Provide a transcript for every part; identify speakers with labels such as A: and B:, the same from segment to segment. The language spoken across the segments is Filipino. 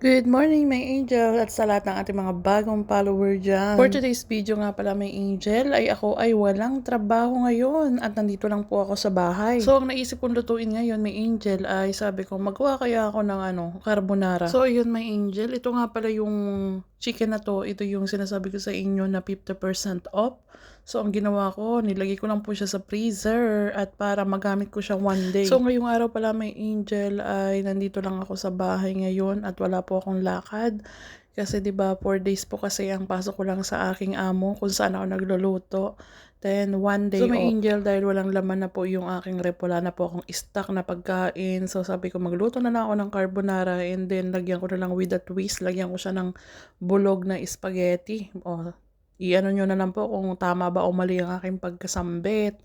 A: Good morning, my angel, at sa lahat ng ating mga bagong follower dyan. For today's video nga pala, my angel, ay ako ay walang trabaho ngayon at nandito lang po ako sa bahay. So, ang naisip kong lutuin ngayon, my angel, ay sabi ko, magawa kaya ako ng ano, carbonara. So, yun, my angel, ito nga pala yung chicken na to. Ito yung sinasabi ko sa inyo na 50% off. So, ang ginawa ko, nilagay ko lang po siya sa freezer at para magamit ko siya one day. So, ngayong araw pala, may angel, ay nandito lang ako sa bahay ngayon at wala po akong lakad. Kasi 'di ba 4 days po kasi ang pasok ko lang sa aking amo kung saan ako nagluluto. Then one day so, may off. angel dahil walang laman na po yung aking rep. Wala na po akong stock na pagkain. So sabi ko magluto na lang ako ng carbonara and then lagyan ko na lang with a twist. Lagyan ko siya ng bulog na spaghetti. O, i-ano nyo na lang po kung tama ba o mali ang aking pagkasambit.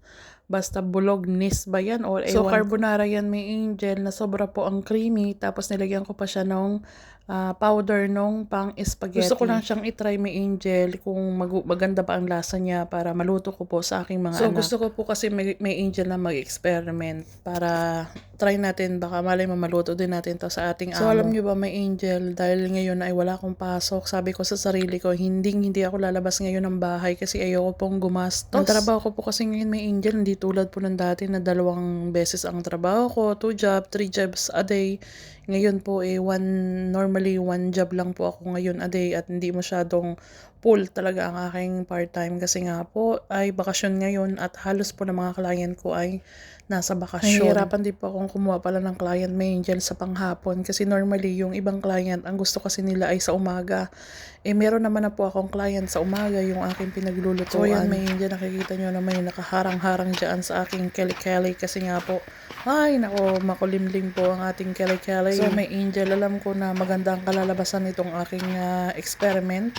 A: Basta bulognis ba yan or So, carbonara yan may angel na sobra po ang creamy. Tapos nilagyan ko pa siya ng uh, powder nung pang spaghetti. Gusto ko lang siyang itry may angel kung mag- maganda ba ang lasa niya para maluto ko po sa aking mga so, anak. So, gusto ko po kasi may, may angel na mag-experiment para try natin. Baka malay mo maluto din natin to sa ating so, amo. So, alam niyo ba may angel dahil ngayon ay wala akong pasok. Sabi ko sa sarili ko, hindi hindi ako lalabas ngayon ng bahay kasi ayoko pong gumastos. Ang trabaho ko po kasi ngayon may angel, hindi tulad po ng dati na dalawang beses ang trabaho ko, two job, three jobs a day. Ngayon po eh one normally one job lang po ako ngayon a day at hindi masyadong full talaga ang aking part-time kasi nga po ay bakasyon ngayon at halos po ng mga client ko ay nasa bakasyon. Nahihirapan din po akong kumuha pala ng client may angel sa panghapon kasi normally yung ibang client ang gusto kasi nila ay sa umaga. Eh meron naman na po akong client sa umaga yung aking pinaglulutuan. So yan may angel nakikita nyo naman yung nakaharang-harang dyan sa aking keli-keli kasi nga po ay nako makulimlim po ang ating keli-keli. So may angel alam ko na maganda ang kalalabasan nitong aking uh, experiment.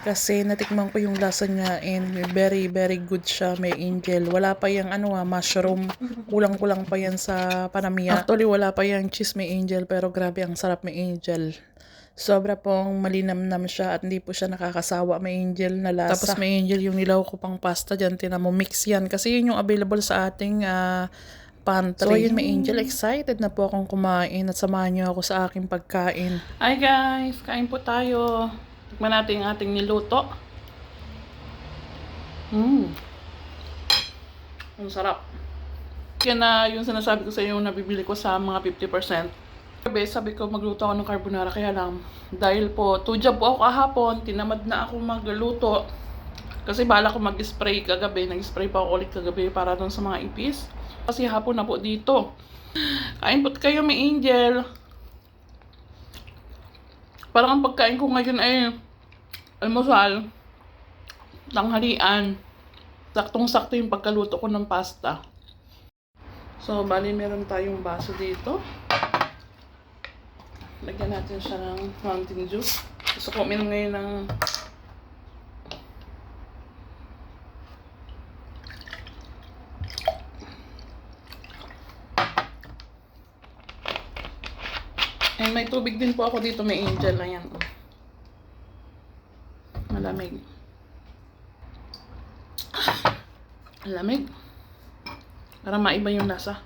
A: Kasi natikman ko yung lasa niya and very very good siya. May angel. Wala pa yung ano ah, mushroom. Kulang-kulang pa yan sa panamia. Actually wala pa yung cheese may angel pero grabe ang sarap may angel. Sobra pong malinamnam siya at hindi po siya nakakasawa. May angel na lasa. Tapos may angel yung nilaw ko pang pasta dyan. Tinamo mix yan. Kasi yun yung available sa ating uh, pantry. So yun may angel. Excited na po akong kumain at samahan niyo ako sa aking pagkain. Hi guys! Kain po tayo. Tikman natin ang ating niluto. Mmm. Ang sarap. Yan na yung sinasabi ko sa iyo nabibili ko sa mga 50%. Sabi, sabi ko magluto ako ng carbonara kaya lang dahil po two job po ako kahapon, tinamad na ako magluto. Kasi bala ko mag-spray kagabi, nag-spray pa ako ulit kagabi para doon sa mga ipis. Kasi hapon na po dito. Kain po kayo may angel. Parang ang pagkain ko ngayon ay almusal, tanghalian, saktong-sakto yung pagkaluto ko ng pasta. So, bali meron tayong baso dito. Lagyan natin siya ng fountain juice. Gusto ko uminom ngayon ng And may tubig din po ako dito, may angel na yan. Malamig. Malamig. Para maiba yung lasa.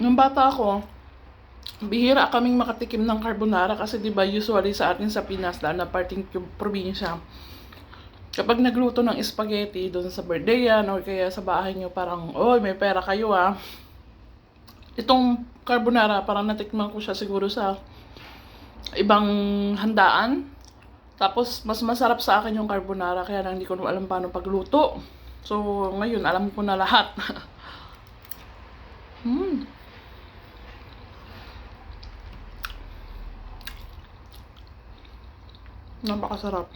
A: Nung bata ako, bihira kaming makatikim ng carbonara kasi 'di ba usually sa atin sa Pinas lalo na parting probinsya kapag nagluto ng spaghetti doon sa birthday yan or kaya sa bahay nyo parang oy may pera kayo ah itong carbonara parang natikman ko siya siguro sa ibang handaan. Tapos, mas masarap sa akin yung carbonara, kaya lang hindi ko alam paano pagluto. So, ngayon, alam ko na lahat. hmm. Napakasarap.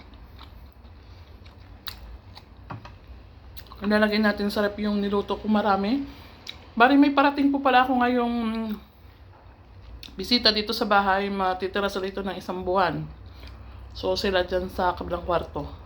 A: Lalagay natin sarap yung niluto ko marami. Bari may parating po pala ako ngayong bisita dito sa bahay, matitira sila ito ng isang buwan. So, sila dyan sa kabilang kwarto.